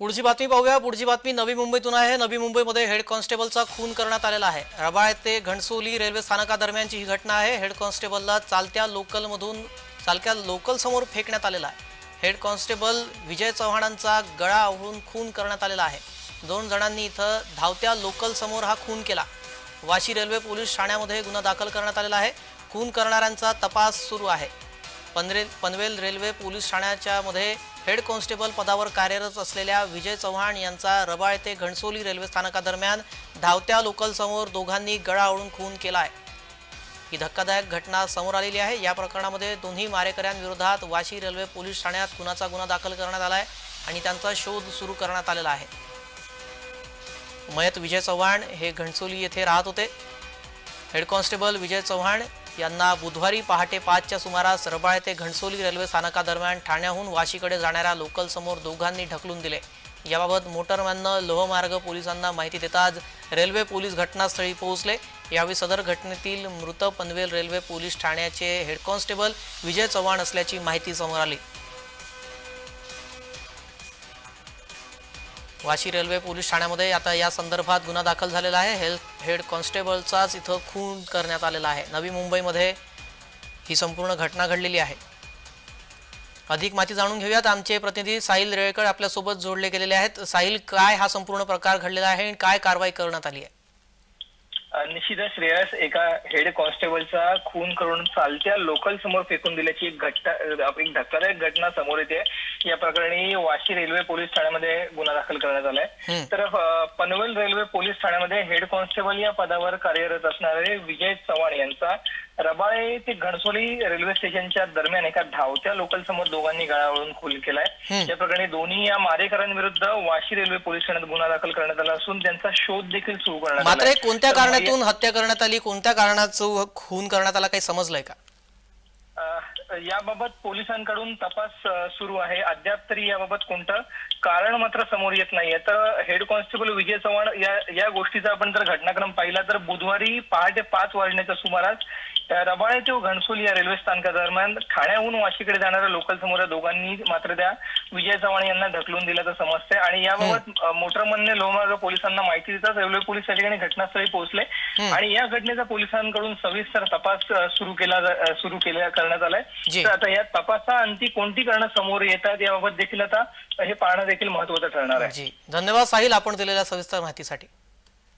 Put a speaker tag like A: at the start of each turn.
A: पुढची बातमी पाहूया. पुढची बातमी नवी मुंबईतून आहे. नवी मुंबईमध्ये हेड कॉन्स्टेबलचा खून करण्यात आलेला आहे. रबाळ ते घणसोली रेल्वे स्थानकादरम्यानची ही घटना आहे. हेड कॉन्स्टेबलला चालत्या लोकलमधून चालत्या लोकलसमोर फेकण्यात आलेला आहे. हेड कॉन्स्टेबल विजय चव्हाणांचा गळा आवळून खून करण्यात आलेला आहे. दोन जणांनी इथं धावत्या लोकल समोर हा खून केला. वाशी रेल्वे पोलीस ठाण्यामध्ये गुन्हा दाखल करण्यात आलेला आहे. खून करणाऱ्यांचा तपास सुरू आहे. पनरेल पनवेल रेल्वे पोलीस ठाण्याच्या मध्ये हेड कॉन्स्टेबल पदावर कार्यरत असलेल्या विजय चव्हाण यांचा रबाळ ते घणसोली रेल्वे स्थानकादरम्यान धावत्या लोकलसमोर दोघांनी गळा ओढून खून केला आहे ही धक्कादायक घटना समोर आलेली आहे. या प्रकरणामध्ये दोन्ही मारेकऱ्यांविरोधात वाशी रेल्वे पोलीस ठाण्यात खुनाचा गुन्हा दाखल करण्यात आला आहे आणि त्यांचा शोध सुरू करण्यात आलेला आहे. मयत विजय चव्हाण हे घणसोली येथे राहत होते. हेड कॉन्स्टेबल विजय चव्हाण यांना बुधवारी पहाटे पाचच्या सुमारास रबाळे ते घणसोली रेल्वे स्थानकादरम्यान ठाण्याहून वाशीकडे जाणाऱ्या लोकलसमोर दोघांनी ढकलून दिले. याबाबत मोटरमॅननं लोहमार्ग पोलिसांना माहिती देताच रेल्वे पोलीस घटनास्थळी पोहोचले. यावेळी सदर घटनेतील मृत पनवेल रेल्वे पोलीस ठाण्याचे हेड कॉन्स्टेबल विजय चव्हाण असल्याची माहिती समोर आली. वाशी रेल्वे पोलीस ठाण्यामध्ये आता या संदर्भात गुन्हा दाखल झालेला आहे. हेल्थ हेड कॉन्स्टेबलचाच इथं खून करण्यात आलेला आहे. नवी मुंबईमध्ये ही संपूर्ण घटना घडलेली आहे. अधिक माहिती जाणून घेऊयात. आमचे प्रतिनिधी साहिल रेळकर आपल्यासोबत जोडले गेलेले आहेत. साहिल काय हा संपूर्ण प्रकार घडलेला आहे आणि काय कारवाई करण्यात आली आहे?
B: निश्चितच श्रेयस एका हेड कॉन्स्टेबलचा खून करून चालत्या लोकल समोर फेकून दिल्याची एक घटना एक धक्कादायक घटना समोर येते. या प्रकरणी वाशी रेल्वे पोलीस ठाण्यामध्ये गुन्हा दाखल करण्यात आलाय. तर पनवेल रेल्वे पोलीस ठाण्यामध्ये हेड कॉन्स्टेबल या पदावर कार्यरत असणारे विजय चव्हाण यांचा रबाळे ते घणसोली रेल्वे स्टेशनच्या दरम्यान एका धावत्या लोकल समोर दोघांनी गळावळून खून केलाय. या प्रकरणी दोन्ही या मारेकरांविरुद्ध वाशी रेल्वे पोलीस ठाण्यात गुन्हा दाखल करण्यात आला असून त्यांचा शोध देखील सुरू करण्यात
A: मात्र कोणत्या कारणातून हत्या करण्यात आली कोणत्या कारणाचं खून करण्यात आला काही समजलंय का
B: याबाबत पोलिसांकडून तपास सुरू आहे. अद्याप तरी याबाबत कोणतं कारण मात्र समोर येत नाहीये. तर हेड कॉन्स्टेबल विजय चव्हाण या या गोष्टीचा आपण जर घटनाक्रम पाहिला तर बुधवारी पहाटे पाच वाजण्याच्या सुमारास रबाळे ते घणसोली या रेल्वे स्थानकादरम्यान ठाण्याहून वाशीकडे जाणाऱ्या लोकल समोर या दोघांनी मात्र त्या विजय चव्हाण यांना ढकलून दिल्याचं समजतंय. आणि याबाबत मोटरमनने लोहमार्ग पोलिसांना माहिती देताच रेल्वे पोलीस त्या ठिकाणी घटनास्थळी पोहोचले. आणि या घटनेचा पोलिसांकडून सविस्तर तपास सुरू केला सुरू केला करण्यात आलाय. तर आता या तपासा अंती कोणती कारणं समोर येतात याबाबत देखील आता हे पाहणं देखील महत्वाचं ठरणार आहे.
A: धन्यवाद साहिल आपण दिलेल्या सविस्तर माहितीसाठी.